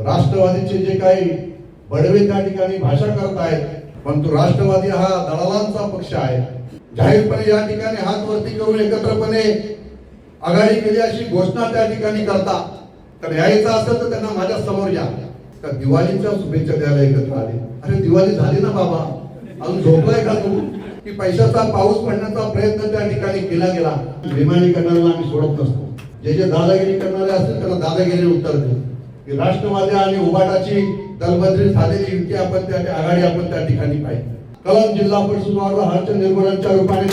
राष्ट्रवादीचे जे काही बडवे त्या ठिकाणी भाषा करत आहेत परंतु राष्ट्रवादी हा दलालांचा पक्ष आहे. जाहीरपणे या ठिकाणी हात वरती करून एकत्रपणे आघाडी केली अशी घोषणा त्या ठिकाणी करता. तर यायचं असेल तर त्यांना माझ्यासमोर या. तर दिवाळीच्या शुभेच्छा द्यायला एकत्र आले. अरे दिवाळी झाली ना बाबा. अजून झोपलाय का तू? की पैशाचा पाऊस पडण्याचा प्रयत्न त्या ठिकाणी केला गेला. बेमानी करणाऱ्याला आम्ही सोडत नसतो. जे जे दादागिरी करणारे असतील त्यांना दादागिरी उत्तर देऊ. राष्ट्रवादी आणि उबाटाची दलबद्री झालेली युती आपण त्या आघाडी आपण त्या ठिकाणी पाहिजे कलम जिल्हा परिषद वार्ड हर्ष निर्मूलनच्या रूपाने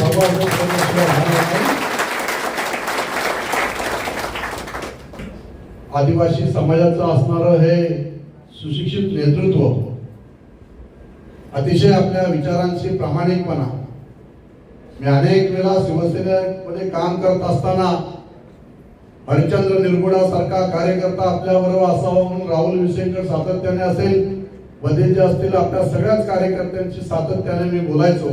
आदिवासी समाजाचं असणारं हे सुशिक्षित नेतृत्व अतिशय आपल्या विचारांशी प्रामाणिकपणा मी अनेक वेळा शिवसेनेमध्ये काम करत असताना हरिश्चंद्र निरगुडा सारखा कार्यकर्ता आपल्याबरोबर असावा म्हणून राहुल विसेकर सातत्याने असेल. बदेचे असतील आपल्या सगळ्याच कार्यकर्त्यांशी सातत्याने मी बोलायचो.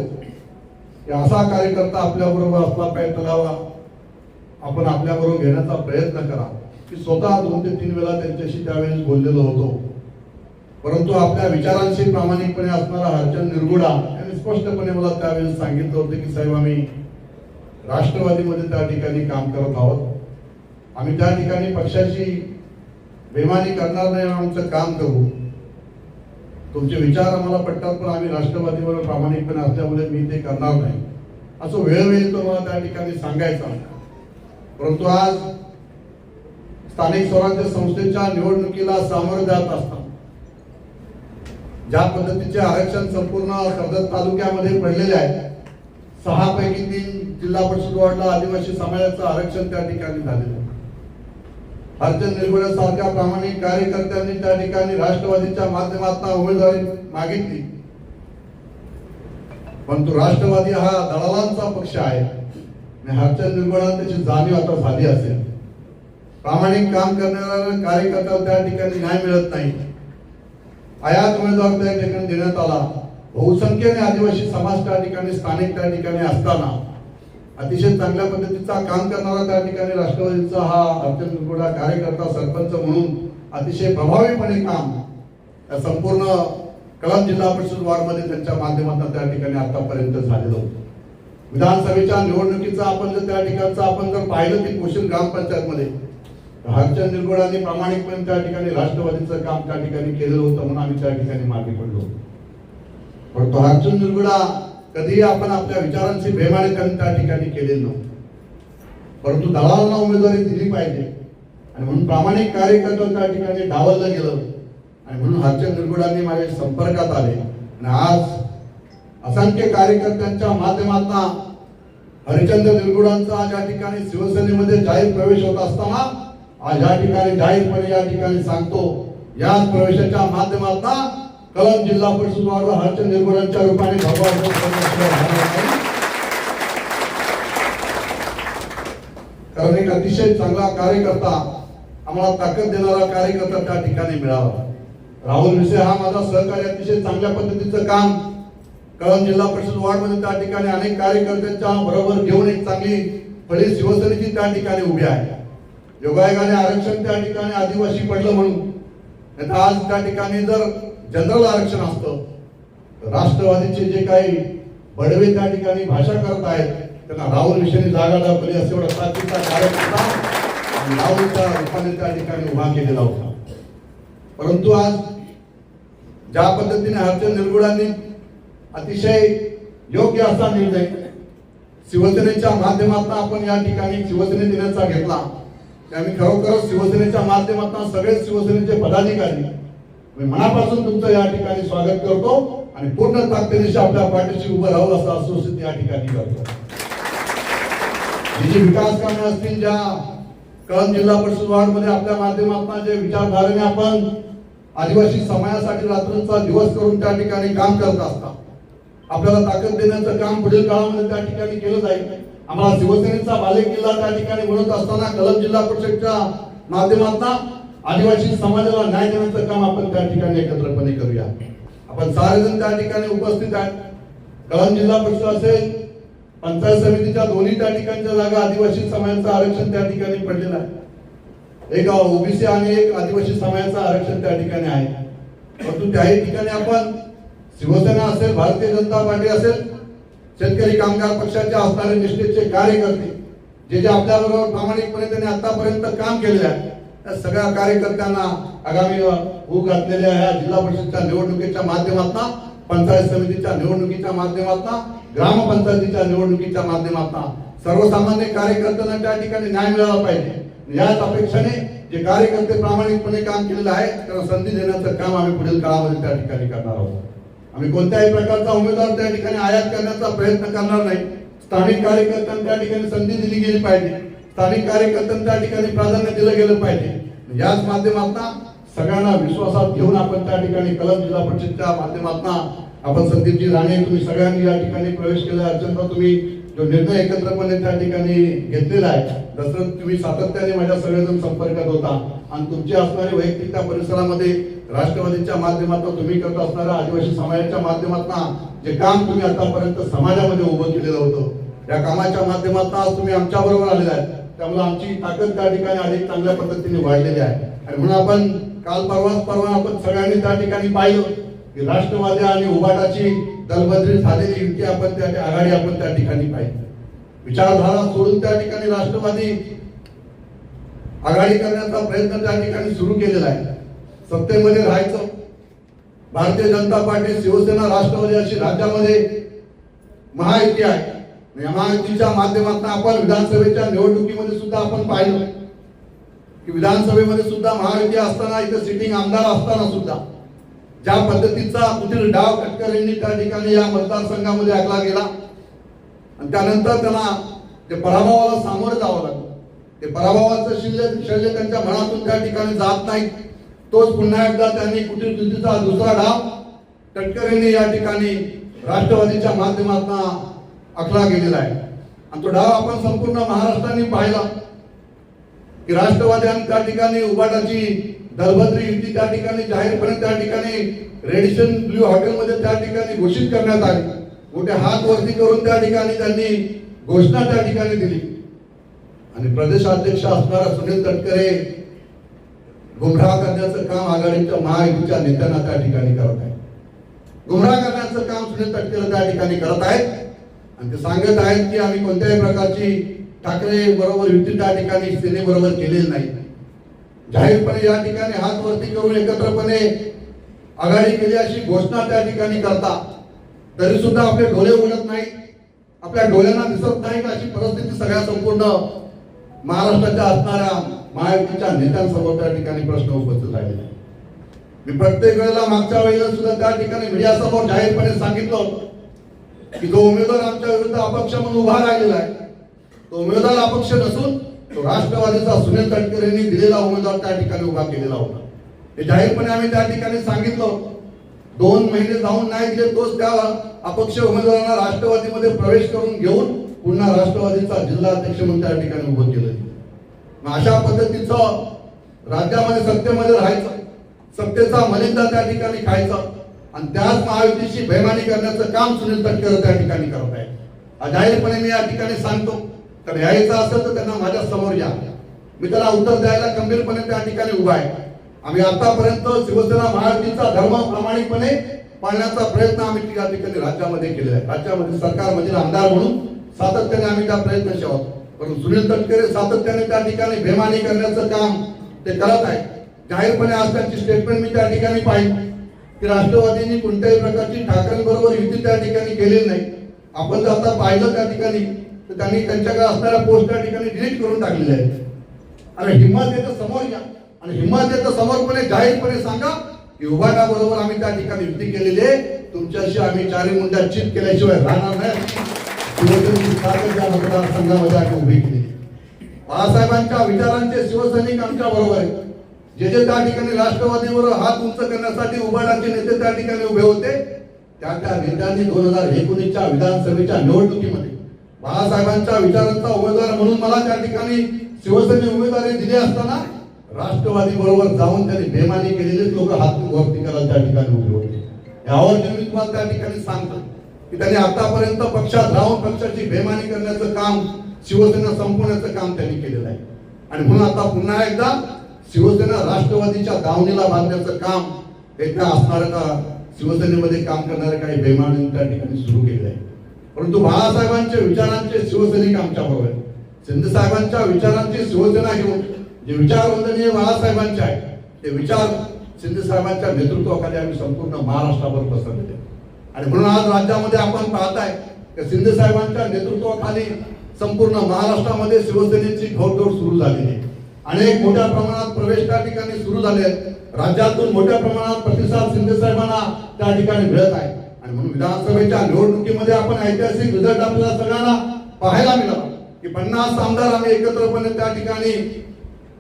की असा कार्यकर्ता आपल्याबरोबर असला पाहिजे त्याला आपण आपल्याबरोबर घेण्याचा प्रयत्न करा. की स्वतः दोन ते तीन वेळा त्यांच्याशी त्यावेळेस बोललेलो होतो. परंतु आपल्या विचारांशी प्रामाणिकपणे असणारा हरचंद निरगुडा यांनी स्पष्टपणे मला त्यावेळेस सांगितलं होतं की साहेब आम्ही राष्ट्रवादीमध्ये त्या ठिकाणी काम करत आहोत. आम्ही त्या ठिकाणी पक्षाशी बेमानी करणार नाही आमचं काम करू. तुमचे विचार आम्हाला पटतात पण आम्ही राष्ट्रवादीवर प्रामाणिकपणे असल्यामुळे मी ते करणार नाही. असं वेळोवेळी तो मला त्या ठिकाणी सांगायचा परंतु आज स्थानिक स्वराज्य संस्थेच्या निवडणुकीला सामोरं जात असतात. ज्या पद्धतीचे आरक्षण संपूर्ण कर्जत तालुक्यामध्ये पडलेले आहे सहा पैकी तीन जिल्हा परिषद वॉर्डला आदिवासी समाजाचं आरक्षण त्या ठिकाणी झालेलं आहे. अर्जुन निर्गुडे सारख्या प्रामाणिक कार्यकर्त्यांनी त्या ठिकाणी राष्ट्रवादीच्या माध्यमातून उमेदवारी मागितली. परंतु राष्ट्रवादी हा दलालांचा पक्ष आहे. आणि हरचंद निर्गुडा त्याची जाणीव आता झाली असेल. प्रामाणिक काम करणाऱ्या कार्यकर्त्याला त्या ठिकाणी न्याय मिळत नाही. आयात उमेदवार त्या ठिकाणी देण्यात आला. बहुसंख्येने आदिवासी समाज त्या ठिकाणी स्थानिक त्या ठिकाणी असताना अतिशय चांगल्या पद्धतीचा काम करणारा त्या ठिकाणी राष्ट्रवादीचा हा अर्जुन निरगुडा कार्यकर्ता सरपंच म्हणून अतिशय प्रभावीपणे काम या संपूर्ण कळम जिल्हा परिषद वार्डमध्ये त्यांच्या माध्यमातून त्या ठिकाणी आतापर्यंत झालेलं होतं. विधानसभेच्या निवडणुकीचा आपण जर त्या ठिकाणचं आपण जर पाहिलं की कोशील ग्रामपंचायतमध्ये हरचंद निरगुडांनी प्रामाणिकपणे त्या ठिकाणी राष्ट्रवादीचं काम त्या ठिकाणी केलेलं होतं म्हणून आम्ही त्या ठिकाणी मागे पडलो पण तो हरचंद निरगुडा कधीही आपण आपल्या विचारांची बेमाने त्यांनी त्या ठिकाणी केलेली नव्हतं. परंतु दलालांना उमेदवारी दिली पाहिजे. आणि म्हणून प्रामाणिक कार्यकर्ता त्या ठिकाणी डावललं गेलं. आणि म्हणून हरचंद निरगुडांनी माझ्या संपर्कात आले. आणि आज असंख्य कार्यकर्त्यांच्या माध्यमातून हरिचंद्र निरगुडांचा आज या ठिकाणी शिवसेनेमध्ये जाहीर प्रवेश होत असताना आज या ठिकाणी जाहीरपणे या ठिकाणी सांगतो याच प्रवेशाच्या माध्यमातून कळम जिल्हा परिषद वार्ड हर्ष निरगुडांच्या रूपाने भगवान कारण एक अतिशय चांगला कार्यकर्ता आम्हाला ताकद देणारा कार्यकर्ता त्या ठिकाणी मिळाला राहुल विषय हा माझा सहकारी अतिशय चांगल्या पद्धतीचं काम कळम जिल्हा परिषद वार्डमध्ये त्या ठिकाणी अनेक कार्यकर्त्यांच्या बरोबर घेऊन एक चांगली फळी शिवसेनेची त्या ठिकाणी उभी आहे. योगायोगाने आरक्षण त्या ठिकाणी आदिवासी पडलं म्हणून. आज त्या ठिकाणी जर जनरल आरक्षण असतं. राष्ट्रवादीचे जे काही बडवे त्या ठिकाणी भाषा करत आहेत त्यांना राहुल विषयी जागा दाखवली असे एवढा ताकदीचा कार्यकर्ता राहुलच्या रूपाने त्या ठिकाणी उभा केलेला होता. परंतु आज ज्या पद्धतीने हरचंद निर्गुडांनी अतिशय योग्य असा निर्णय शिवसेनेच्या माध्यमातून आपण या ठिकाणी शिवसेने दिनाचा घेतला. आम्ही खरोखरच शिवसेनेच्या माध्यमातून सगळेच शिवसेनेचे पदाधिकारी मी मनापासून तुमचं या ठिकाणी स्वागत करतो आणि पूर्ण ताकदीनिशी आपल्या पाठीशी उभं राहू असं आश्वासित या ठिकाणी करतो. जी जी विकास कामे असतील ज्या कळम जिल्हा परिषद वार्डमध्ये आपल्या माध्यमातून जे विचारधारेने आपण आदिवासी समाजासाठी रात्रीचा दिवस करून त्या ठिकाणी काम करत असता आपल्याला ताकद देण्याचं काम पुढील काळामध्ये त्या ठिकाणी केलं जाईल. आम्हाला शिवसेनेचा बाले किल्ला त्या ठिकाणी म्हणत असताना कलम जिल्हा परिषदच्या माध्यमातून आदिवासी समाजाला न्याय देण्याचं काम आपण त्या ठिकाणी एकत्रपणे करूया. आपण सारेजण त्या ठिकाणी उपस्थित आहेत. कळम जिल्हा परिषद असेल पंचायत समितीच्या दोन्ही त्या ठिकाणच्या जागा आदिवासी समाजाचं आरक्षण त्या ठिकाणी पडलेलं आहे. एक ओबीसी आणि एक आदिवासी समाजाचं आरक्षण त्या ठिकाणी आहे. परंतु त्याही ठिकाणी आपण शिवसेना असेल भारतीय जनता पार्टी असेल शेतकरी कामगार पक्षाचे असणारे निष्ठेचे कार्यकर्ते जे जे आपल्याबरोबर प्रामाणिकपणे त्यांनी आतापर्यंत काम केलेले आहे त्या सगळ्या कार्यकर्त्यांना आगामी होऊ घातलेल्या ह्या जिल्हा परिषदच्या निवडणुकीच्या माध्यमातून पंचायत समितीच्या निवडणुकीच्या माध्यमातून ग्रामपंचायतीच्या निवडणुकीच्या माध्यमातून सर्वसामान्य कार्यकर्त्यांना त्या ठिकाणी न्याय मिळाला पाहिजे. याच अपेक्षेने जे कार्यकर्ते प्रामाणिकपणे काम केलेलं आहे त्यांना संधी देण्याचं काम आम्ही पुढील काळामध्ये त्या ठिकाणी करणार आहोत. आम्ही कोणत्याही प्रकारचा उमेदवार त्या ठिकाणी आयात करण्याचा प्रयत्न करणार नाही. स्थानिक कार्यकर्त्यांना त्या ठिकाणी संधी दिली गेली पाहिजे. स्थानिक कार्यकर्त्यांना त्या ठिकाणी प्राधान्य दिलं गेलं पाहिजे. याच माध्यमातून सगळ्यांना विश्वासात घेऊन आपण त्या ठिकाणी कलम जिल्हा परिषदच्या माध्यमातून आपण संदीपजी राणे तुम्ही सगळ्यांनी या ठिकाणी प्रवेश केला. अर्चनराव तुम्ही जो निर्णय एकत्रपणे त्या ठिकाणी घेतलेला आहे जसं तुम्ही सातत्याने माझ्या सगळेजण संपर्कात होता. आणि तुमची असणारी वैयक्तिक त्या परिसरामध्ये राष्ट्रवादीच्या माध्यमातून तुम्ही करत असणाऱ्या आदिवासी समाजाच्या माध्यमातून जे काम तुम्ही आतापर्यंत समाजामध्ये उभं केलेलं होतं या कामाच्या माध्यमातून आज तुम्ही आमच्या बरोबर आलेला आहे. त्यामुळे आमची ताकद त्या ठिकाणी अधिक चांगल्या पद्धतीने वाढलेली आहे. आणि म्हणून आपण काल परवाच परवा आपण सगळ्यांनी त्या ठिकाणी पाहिलं की राष्ट्रवादी आणि उबाटाची दलबद्री झालेली युती आपण त्या आघाडी आपण त्या ठिकाणी पाहिली. विचारधारा सोडून त्या ठिकाणी राष्ट्रवादी आघाडी करण्याचा प्रयत्न त्या ठिकाणी सुरू केलेला आहे. सत्तेमध्ये राहायचं. भारतीय जनता पार्टी शिवसेना राष्ट्रवादी अशी राज्यामध्ये महायुती आहे. या माध्यमातून आपण विधानसभेच्या निवडणुकीमध्ये सुद्धा आपण पाहिलं. की विधानसभेमध्ये सुद्धा महायुती असताना इथं सिटिंग आमदार असताना सुद्धा ज्या पद्धतीचा कुठील डाव कटकर यांनी त्या ठिकाणी या मतदारसंघामध्ये आखला गेला. आणि त्यानंतर त्यांना ते पराभवाला सामोरं जावं लागलं. ते पराभवाचं शिल्य शल्य त्यांच्या मनातून त्या ठिकाणी जात नाही. तोच पुन्हा एकदा त्यांनी कुठील युतीचा दुसरा डाव तटकर यांनी या ठिकाणी राष्ट्रवादीच्या माध्यमातून आखला गेलेला आहे. आणि तो डाव आपण संपूर्ण महाराष्ट्राने पाहिला. की राष्ट्रवाद्यांनी त्या ठिकाणी उबाटाची दलभद्री युती त्या ठिकाणी जाहीरपणे त्या ठिकाणी रेडिशन ब्ल्यू हॉटेलमध्ये त्या ठिकाणी घोषित करण्यात आली. मोठे हात वरती करून त्या ठिकाणी त्यांनी घोषणा त्या ठिकाणी दिली. आणि प्रदेशाध्यक्ष असणारा सुनील तटकरे गुमराह करण्याचं काम आघाडीच्या महायुतीच्या नेत्यांना त्या ठिकाणी करत आहे गुमराह करण्याचं काम सुनील तटकरे त्या ठिकाणी करत आहेत. आणि ते सांगत आहेत की आम्ही कोणत्याही प्रकारची ठाकरे बरोबर युती त्या ठिकाणी सेनेबरोबर केलेली नाही. जाहीरपणे या ठिकाणी हात वरती करून एकत्रपणे आघाडी केली अशी घोषणा त्या ठिकाणी करता तरी सुद्धा आपले डोळे उघडत नाही आपल्या डोळ्यांना दिसत नाही अशी परिस्थिती सगळ्या संपूर्ण महाराष्ट्राच्या असणाऱ्या महायुतीच्या नेत्यांसमोर त्या ठिकाणी प्रश्न उपस्थित झालेला आहे मी प्रत्येक वेळेला मागच्या वेळेला सुद्धा त्या ठिकाणी मीडियासमोर जाहीरपणे सांगितलं की जो उमेदवार आमच्या विरुद्ध अपक्ष म्हणून उभा राहिलेला आहे. तो उमेदवार अपक्ष नसून तो राष्ट्रवादीचा सुनील तटकरेंनी दिलेला उमेदवार त्या ठिकाणी उभा केलेला होता. हे जाहीरपणे आम्ही त्या ठिकाणी सांगितलं. दोन महिने जाऊन नाही दिले तोच त्या अपक्ष उमेदवारांना राष्ट्रवादीमध्ये प्रवेश करून घेऊन पुन्हा राष्ट्रवादीचा जिल्हा अध्यक्ष म्हणून त्या ठिकाणी उभं केलं. मग अशा पद्धतीचं राज्यामध्ये सत्तेमध्ये राहायचं. सत्तेचा मलिंदा त्या ठिकाणी खायचा. आणि त्याच महायुतीशी बेमानी करण्याचं काम सुनील तटकर त्या ठिकाणी करत आहे जाहीरपणे मी या ठिकाणी सांगतो तर यायचं असेल तर त्यांना माझ्यासमोर या. मी त्याला उत्तर द्यायला गंभीरपणे त्या ठिकाणी उभा आहे. आम्ही आतापर्यंत शिवसेना महायुतीचा धर्म प्रामाणिकपणे पाळण्याचा प्रयत्न आम्ही त्या ठिकाणी राज्यामध्ये केलेला आहे. राज्यामध्ये सरकारमधील म्हणजे आमदार म्हणून सातत्याने आम्ही त्या प्रयत्नशी आहोत. परंतु सुनील तटकरे सातत्याने त्या ठिकाणी बेमानी करण्याचं काम ते करत आहे जाहीरपणे आज त्यांची स्टेटमेंट मी त्या ठिकाणी पाहिजे की राष्ट्रवादीने कोणत्याही प्रकारची ठाकरेंबरोबर युती त्या ठिकाणी केलेली नाही. आपण जर आता पाहिलं त्या ठिकाणी तर त्यांनी त्यांच्याकडे असणाऱ्या पोस्ट त्या ठिकाणी डिलीट करून टाकलेल्या आहेत. आणि हिंमत येतं समोर या. आणि हिंमत येतं समोरपणे जाहीरपणे सांगा की बरोबर आम्ही त्या ठिकाणी युती केलेली आहे. तुमच्याशी आम्ही चारी मुंड्या चित केल्याशिवाय राहणार नाही. मतदारसंघामध्ये आम्ही उभी केली बाळासाहेबांच्या विचारांचे शिवसैनिक आमच्या बरोबर आहेत. जे जे त्या ठिकाणी राष्ट्रवादीवर हात उंच करण्यासाठी उभाटाचे नेते त्या ठिकाणी उभे होते त्या त्या नेत्यांनी दोन हजार एकोणीसच्या विधानसभेच्या निवडणुकीमध्ये बाळासाहेबांच्या विचारांचा उमेदवार म्हणून मला त्या ठिकाणी शिवसेने उमेदवारी दिली असताना राष्ट्रवादी बरोबर जाऊन त्यांनी बेमानी केलेलेच लोक हात वरती करायला त्या ठिकाणी उभे होते. यावर मी तुम्हाला त्या ठिकाणी सांगतो की त्यांनी आतापर्यंत पक्षात राहून पक्षाची बेमानी करण्याचं काम शिवसेना संपवण्याचं काम त्यांनी केलेलं आहे. आणि म्हणून आता पुन्हा एकदा शिवसेना राष्ट्रवादीच्या दावणीला बांधण्याचं काम एकदा असणाऱ्या का? शिवसेनेमध्ये काम करणाऱ्या काही बेमानी त्या ठिकाणी सुरू केलं आहे परंतु बाळासाहेबांच्या विचारांचे शिवसैनिक आमच्या बरोबर शिंदे साहेबांच्या विचारांची शिवसेना घेऊन जे विचार वंदनीय बाळासाहेबांचे आहे ते विचार शिंदे साहेबांच्या नेतृत्वाखाली आम्ही संपूर्ण महाराष्ट्रावर पसरलेले आणि म्हणून आज राज्यामध्ये आपण पाहताय की शिंदे साहेबांच्या नेतृत्वाखाली संपूर्ण महाराष्ट्रामध्ये शिवसेनेची घोडदौड सुरू झालेली आहे. अनेक मोठ्या प्रमाणात प्रवेश त्या ठिकाणी सुरू झाले आहेत. राज्यातून मोठ्या प्रमाणात प्रतिसाद शिंदे साहेबांना त्या ठिकाणी मिळत आहे. आणि म्हणून विधानसभेच्या निवडणुकीमध्ये आपण ऐतिहासिक रिझल्ट आपल्याला सगळ्यांना पाहायला मिळाला. की पन्नास आमदार आम्ही एकत्रपणे त्या ठिकाणी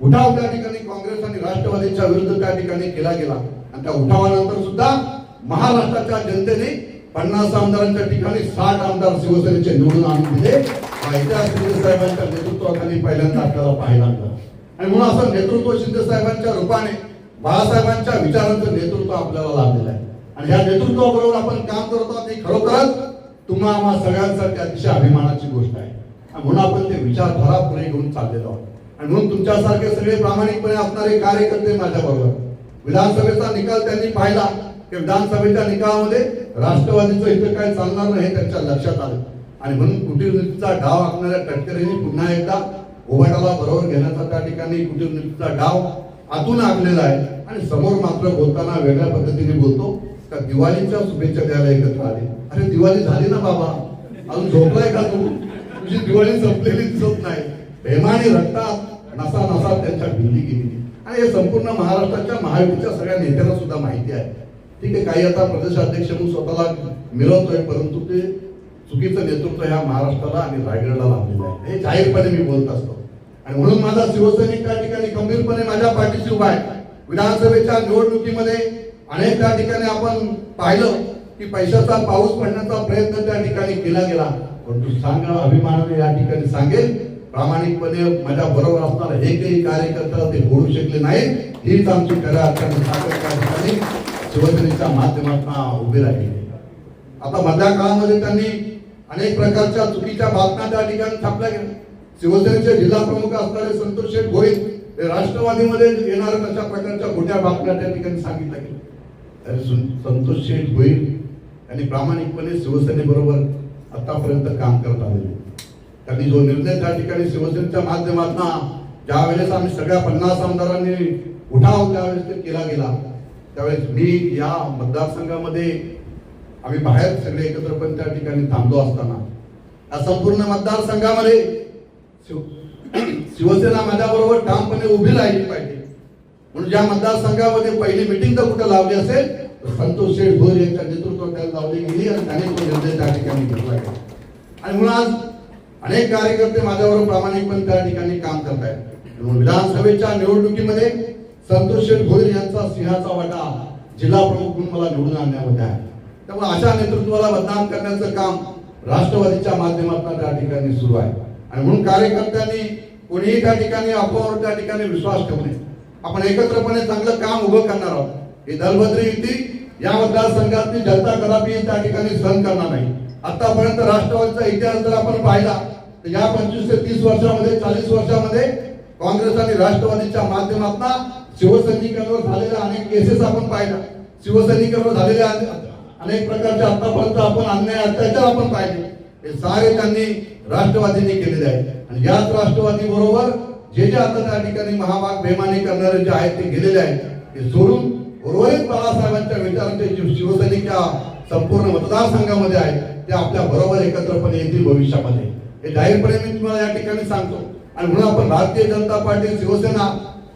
उठाव त्या ठिकाणी काँग्रेस आणि राष्ट्रवादीच्या विरुद्ध त्या ठिकाणी केला गेला. आणि त्या उठावानंतर सुद्धा महाराष्ट्राच्या जनतेने पन्नास आमदारांच्या ठिकाणी साठ आमदार शिवसेनेचे निवडून आणून दिले. ऐतिहासिक साहेबांच्या नेतृत्वाखाली पहिल्यांदा आपल्याला पाहायला मिळाला. आणि म्हणून असं नेतृत्व शिंदे साहेबांच्या रूपाने बाळासाहेबांच्या विचारांचं नेतृत्व आपल्याला लाभलेलं आहे. आणि या नेतृत्वाबरोबर आपण काम करत आहोत ही खरोखरच तुम्हा आम्हा सगळ्यांसाठी अतिशय अभिमानाची गोष्ट आहे. आणि म्हणून आपण ते विचारधारा पुढे घेऊन चाललेलो आहोत. आणि म्हणून तुमच्यासारखे सगळे प्रामाणिकपणे असणारे कार्यकर्ते माझ्याबरोबर. विधानसभेचा निकाल त्यांनी पाहिला की विधानसभेच्या निकालामध्ये राष्ट्रवादीचं इथं काय चालणार नाही हे त्यांच्या लक्षात आलं. आणि म्हणून कुटीरनीतीचा डाव आखणाऱ्या टटकरेंनी पुन्हा एकदा उभाटाला बरोबर घेण्याचा त्या ठिकाणी कुटीरनीतीचा डाव आतून आखलेला आहे. आणि समोर मात्र बोलताना वेगळ्या पद्धतीने बोलतो का दिवाळीच्या शुभेच्छा द्यायला एकत्र आले? अरे दिवाळी झाली ना बाबा. अजून झोपलाय का तू? तुझी दिवाळी संपलेली दिसत नाही. प्रेमाने रक्तात नसा नसा त्यांच्या भिल्ली गेली. आणि हे संपूर्ण महाराष्ट्राच्या महायुतीच्या सगळ्या नेत्यांना सुद्धा माहिती आहे. ठीक आहे काही आता प्रदेशाध्यक्ष म्हणून स्वतःला मिळवतोय परंतु ते चुकीचं नेतृत्व ह्या महाराष्ट्राला आणि रायगडला लाभलेलं आहे. हे जाहीरपणे मी बोलत असतो. आणि म्हणून माझा शिवसैनिक त्या ठिकाणी गंभीरपणे माझ्या पाठीशी उभा आहे. विधानसभेच्या निवडणुकीमध्ये अनेक त्या ठिकाणी आपण पाहिलं की पैशाचा पाऊस पडण्याचा प्रयत्न त्या ठिकाणी केला गेला. परंतु सांगा अभिमानाने या ठिकाणी सांगेल प्रामाणिकपणे माझ्या बरोबर असणार हे काही कार्यकर्ता ते बोलू शकले नाही. हीच आमची खऱ्या अर्थाने ताकद त्या ठिकाणी शिवसेनेच्या माध्यमातून उभी राहिली. आता मधल्या काळामध्ये त्यांनी अनेक प्रकारच्या चुकीच्या बातम्या त्या ठिकाणी छापल्या गेल्या. शिवसेनेचे जिल्हा प्रमुख असणारे संतोष शेठ भोईर हे राष्ट्रवादीमध्ये येणाऱ्या तशा प्रकारच्या खोट्या बातम्या त्या ठिकाणी सांगितल्या गेल्या. तरी संतोष शेठ भोईर यांनी प्रामाणिकपणे शिवसेनेबरोबर आतापर्यंत काम करत आलेले त्यांनी जो निर्णय त्या ठिकाणी शिवसेनेच्या माध्यमातून ज्या वेळेस आम्ही सगळ्या पन्नास आमदारांनी उठाव त्यावेळेस ते केला गेला. त्यावेळेस मी या मतदारसंघामध्ये आम्ही बाहेर सगळे एकत्र पण त्या ठिकाणी थांबलो असताना. या संपूर्ण मतदारसंघामध्ये शिव- शिवसेना माझ्याबरोबर ठामपणे उभी राहिली पाहिजे. म्हणून ज्या मतदारसंघामध्ये पहिली मिटिंग जर कुठं लावली असेल तर संतोष शेठ भोर यांच्या नेतृत्वाखाली लावली गेली आणि त्याने तो निर्णय त्या ठिकाणी घेतला गेला आणि म्हणून आज अनेक कार्यकर्ते माझ्याबरोबर प्रामाणिकपणे त्या ठिकाणी काम करत आहेत. म्हणून विधानसभेच्या निवडणुकीमध्ये संतोष शेठ भोईर यांचा सिंहाचा वाटा जिल्हा प्रमुख म्हणून मला निवडून आणण्यामध्ये आहे. त्यामुळे अशा नेतृत्वाला बदनाम करण्याचं काम राष्ट्रवादीच्या माध्यमातून त्या ठिकाणी सुरू आहे. आणि म्हणून कार्यकर्त्यांनी कोणीही त्या ठिकाणी अफवावर त्या ठिकाणी विश्वास ठेवू नये. आपण एकत्रपणे चांगलं काम उभं करणार आहोत. ही दलबद्री युती या मतदारसंघातली जनता कदापि त्या ठिकाणी सहन करणार नाही. आतापर्यंत राष्ट्रवादीचा इतिहास जर आपण पाहिला तर या पंचवीस ते तीस वर्षामध्ये चाळीस वर्षामध्ये काँग्रेस आणि राष्ट्रवादीच्या माध्यमातून शिवसैनिकांवर झालेल्या अनेक केसेस आपण पाहिला शिवसैनिकांवर झालेल्या अनेक प्रकारच्या आतापर्यंत आपण अन्याय अत्याचार आपण पाहिले. हे सारे त्यांनी राष्ट्रवादीने केलेले आहेत. आणि याच राष्ट्रवादी बरोबर जे जे आता त्या ठिकाणी महाभाग बेमानी करणारे जे आहेत ते गेलेले आहेत ते सोडून उर्वरित बाळासाहेबांच्या विचारांचे जे शिवसैनिक या संपूर्ण मतदारसंघामध्ये आहेत ते आपल्या बरोबर एकत्रपणे येतील भविष्यामध्ये. हे जाहीरपणे मी तुम्हाला या ठिकाणी सांगतो. आणि म्हणून आपण भारतीय जनता पार्टी शिवसेना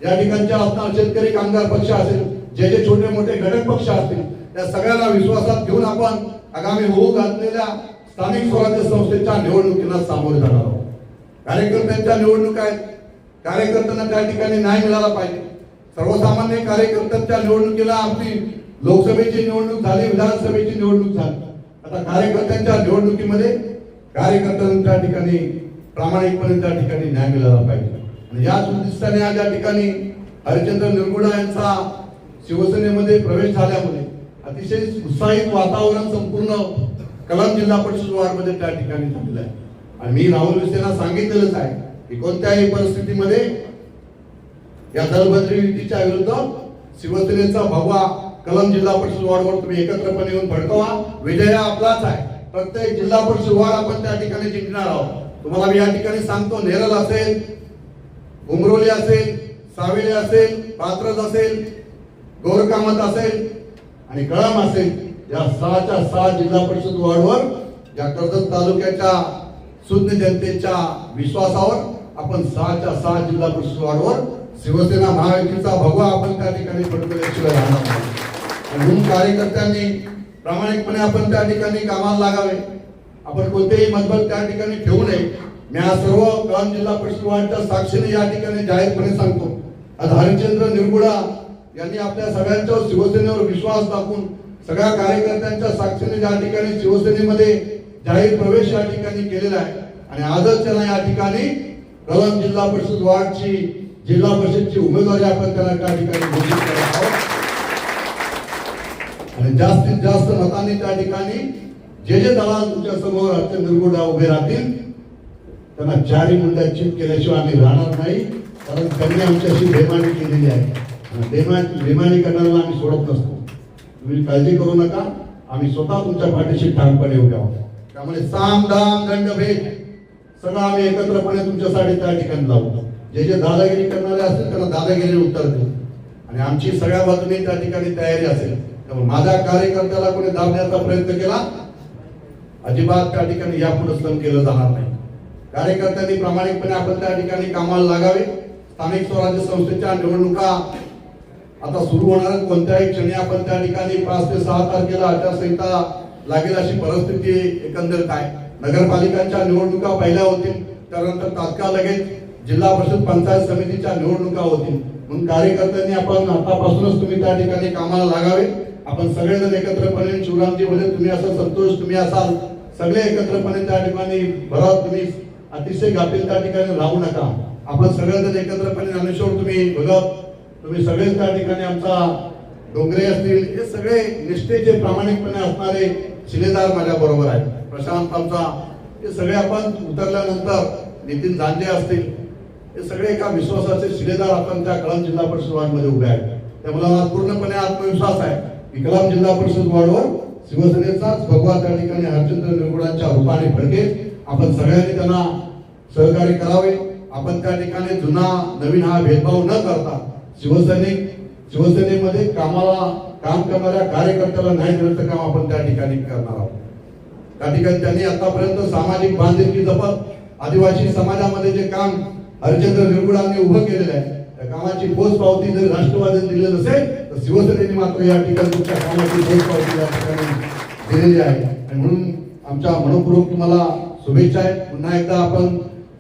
या ठिकाणच्या असणार शेतकरी कामगार पक्ष असेल जे जे छोटे मोठे घटक पक्ष असतील त्या सगळ्यांना विश्वासात घेऊन आपण आगामी होऊ घातलेल्या स्थानिक स्वराज्य संस्थेच्या निवडणुकीला सामोरे जाणार आहोत. कार्यकर्त्यांच्या निवडणुका आहेत. कार्यकर्त्यांना त्या ठिकाणी न्याय मिळाला पाहिजे. सर्वसामान्य कार्यकर्त्यांच्या निवडणुकीला आपली लोकसभेची निवडणूक झाली विधानसभेची निवडणूक झाली. आता कार्यकर्त्यांच्या निवडणुकीमध्ये कार्यकर्त्यांच्या त्या ठिकाणी प्रामाणिकपणे त्या ठिकाणी न्याय मिळाला पाहिजे. आणि याच उद्दिष्टाने आज या ठिकाणी हरिचंद्र निरगुडा यांचा शिवसेनेमध्ये प्रवेश झाल्यामुळे अतिशय उत्साहित वातावरण संपूर्ण कलाम जिल्हा परिषद वार्डमध्ये त्या ठिकाणी झालेलं आहे. आणि मी राहुल विसेना सांगितलेलंच आहे की कोणत्याही परिस्थितीमध्ये या दलबद्री युतीच्या विरुद्ध शिवसेनेचा भगवा कलम जिल्हा परिषद वॉर्डवर तुम्ही एकत्रपणे येऊन फडकवा विजय हा आपलाच आहे. प्रत्येक जिल्हा परिषद वॉर्ड आपण त्या ठिकाणी जिंकणार आहोत. तुम्हाला मी या ठिकाणी सांगतो नेरल असेल उमरोली असेल सावेली असेल पात्रज असेल गोरकामत असेल आणि कळम असेल या सहाच्या सहा जिल्हा परिषद वार्डवर या कर्जत तालुक्याच्या सुज्ञ जनतेच्या विश्वासावर आपण सहाच्या सहा जिल्हा परिषद वाढवर शिवसेना महायुतीचा भगवा आपण त्या ठिकाणी फडकवल्याशिवाय राहणार नाही. म्हणून कार्यकर्त्यांनी प्रामाणिकपणे आपण त्या ठिकाणी कामाला लागावे. आपण कोणतेही मतभेद त्या ठिकाणी ठेवू नये. मी हा सर्व ग्राम जिल्हा परिषद वार्डच्या साक्षीने या ठिकाणी जाहीरपणे सांगतो. आज हरिश्चंद्र निरगुडा यांनी आपल्या सगळ्यांच्या शिवसेनेवर विश्वास दाखवून सगळ्या कार्यकर्त्यांच्या साक्षीने ज्या ठिकाणी शिवसेनेमध्ये जाहीर प्रवेश या ठिकाणी केलेला आहे आणि आजच त्यांना या ठिकाणी प्रधान जिल्हा परिषद वार्डची जिल्हा परिषदची उमेदवारी आपण त्यांना त्या ठिकाणी घोषित करत आहोत. आणि जास्तीत जास्त मतांनी त्या ठिकाणी जे जे दलाल तुमच्यासमोर अत्यंत निर्गुडा उभे राहतील त्यांना चारी मुंड्या चिप केल्याशिवाय आम्ही राहणार नाही कारण त्यांनी आमच्याशी बेमानी केलेली आहे. बेमानी करणाऱ्याला आम्ही सोडत नसतो. तुम्ही काळजी करू नका. आम्ही स्वतः तुमच्या पाठीशी ठामपणे उभे आहोत. त्यामुळे साम दाम दंड भेट सगळं आम्ही एकत्रपणे तुमच्यासाठी त्या ठिकाणी लावतो जे जे दादागिरी करणारे असतील त्यांना दादागिरी उत्तर देऊ. आणि आमची सगळ्या बाजूने त्या ठिकाणी तयारी असेल त्यामुळे माझ्या कार्यकर्त्याला कोणी दाबण्याचा प्रयत्न केला अजिबात त्या ठिकाणी यापुढे स्लम केलं जाणार नाही. कार्यकर्त्यांनी प्रामाणिकपणे आपण त्या ठिकाणी कामाला लागावे. स्थानिक स्वराज्य संस्थेच्या निवडणुका आता सुरू होणार कोणत्याही क्षणी आपण त्या ठिकाणी पाच ते सहा तारखेला आचारसंहिता लागेल अशी परिस्थिती एकंदरीत काय नगरपालिकांच्या निवडणुका पहिल्या होतील त्यानंतर तात्काळ लगेच जिल्हा परिषद पंचायत समितीच्या निवडणुका होतील. म्हणून कार्यकर्त्यांनी आपण आतापासूनच तुम्ही त्या ठिकाणी कामाला लागावे. आपण सगळेजण एकत्रपणे शिवरामजी म्हणजे तुम्ही असं संतोष तुम्ही असाल सगळे एकत्रपणे त्या ठिकाणी भरात तुम्ही अतिशय गाफील त्या ठिकाणी राहू नका. आपण सगळेजण एकत्रपणे ज्ञानेश्वर तुम्ही भगत तुम्ही सगळेच त्या ठिकाणी आमचा डोंगरे असतील हे सगळे निष्ठेचे प्रामाणिकपणे असणारे शिलेदार माझ्या बरोबर आहेत. प्रशांत आमचा हे सगळे आपण उतरल्यानंतर नितीन जांजे असतील हे सगळे एका विश्वासाचे शिलेदार आपण त्या कळम जिल्हा परिषद वार्डमध्ये उभे आहेत. त्यामुळे मुलांना पूर्णपणे आत्मविश्वास आहे. की कलम जिल्हा परिषद वार्डवर शिवसेनेचाच भगवा त्या ठिकाणी हरचंद्र निरगुडांच्या रूपाने फडकेल आपण सगळ्यांनी त्यांना सहकार्य करावे. आपण त्या ठिकाणी जुना नवीन हा भेदभाव न करता शिवसैनिक शिवसेनेमध्ये कामाला काम करणाऱ्या कार्यकर्त्याला न्याय देण्याचं काम आपण त्या ठिकाणी करणार आहोत. त्या ठिकाणी त्यांनी आतापर्यंत सामाजिक बांधिलकी जपत आदिवासी समाजामध्ये जे काम हरिचंद्र निरगुडांनी उभं केलेलं आहे त्या कामाची पोच पावती जर राष्ट्रवादीने दिली नसेल तर शिवसेनेने मात्र या ठिकाणी तुमच्या कामाची पोच पावती या ठिकाणी दिलेली आहे. आणि म्हणून आमच्या मनपूर्वक तुम्हाला शुभेच्छा आहेत पुन्हा एकदा आपण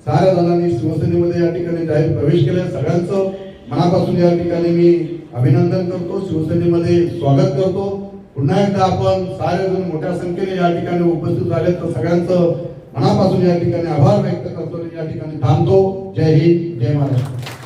साऱ्या जणांनी शिवसेनेमध्ये या ठिकाणी जाहीर प्रवेश केला सगळ्यांचं मनापासून या ठिकाणी मी अभिनंदन करतो. शिवसेनेमध्ये स्वागत करतो. पुन्हा एकदा आपण सारेजण मोठ्या संख्येने या ठिकाणी उपस्थित झाले तर सगळ्यांचं मनापासून या ठिकाणी आभार व्यक्त करतो आणि या ठिकाणी थांबतो. जय हिंद जय महाराष्ट्र.